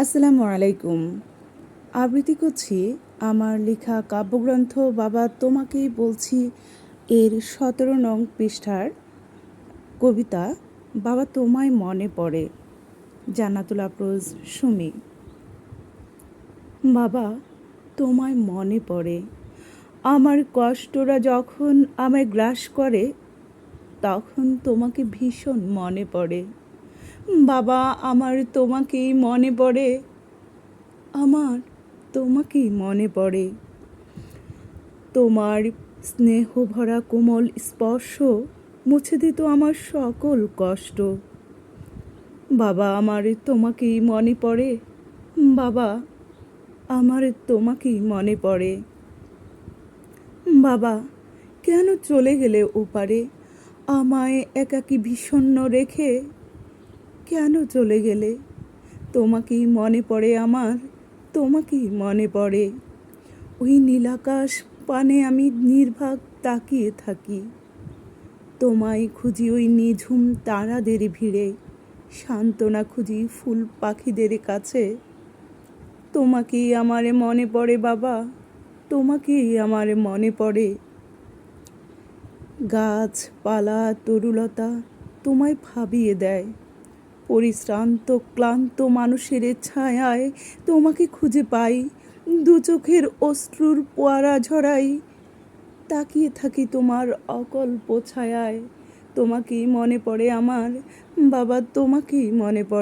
আসসালামু আলাইকুম। আবৃত্তি করছি আমার লেখা কাব্যগ্রন্থ বাবা তোমাকেই বলছি এর সতেরো নং পৃষ্ঠার কবিতা বাবা তোমায় মনে পড়ে। জান্নাতুল আফরোজ, সুমি। বাবা তোমায় মনে পড়ে। আমার কষ্টরা যখন আমায় গ্রাস করে, তখন তোমাকে ভীষণ মনে পড়ে। বাবা, আমার তোমাকেই মনে পড়ে। আমার তোমাকেই মনে পড়ে। তোমার স্নেহ ভরা কোমল স্পর্শ মুছে দিত আমার সকল কষ্ট। বাবা, আমার তোমাকেই মনে পড়ে। বাবা, আমার তোমাকেই মনে পড়ে। বাবা, কেন চলে গেলে ওপারে? আমায় একাকী ভীষণ রেখে কেন চলে গেলে? তোমাকেই মনে পড়ে আমার, তোমাকেই মনে পড়ে। ওই নীলাকাশ পানে আমি নির্ভাগ তাকিয়ে থাকি। তোমায় খুঁজি ওই নিঝুম তারাদের ভিড়ে, সান্ত্বনা খুঁজি ফুল পাখিদের কাছে। তোমাকেই আমারে মনে পড়ে বাবা, তোমাকেই আমারে মনে পড়ে। গাছপালা, তরুলতা তোমায় ভাবিয়ে দেয়। পরিশ্রান্ত, ক্লান্ত মানুষের ছায়ায় তোমাকে খুঁজে পাই। দু চোখের অশ্রুর পোয়ারা ঝরাই। তাকিয়ে থাকি তোমার অকল্প ছায়ায়। তোমাকেই মনে পড়ে আমার। বাবা, তোমাকেই মনে পড়ে।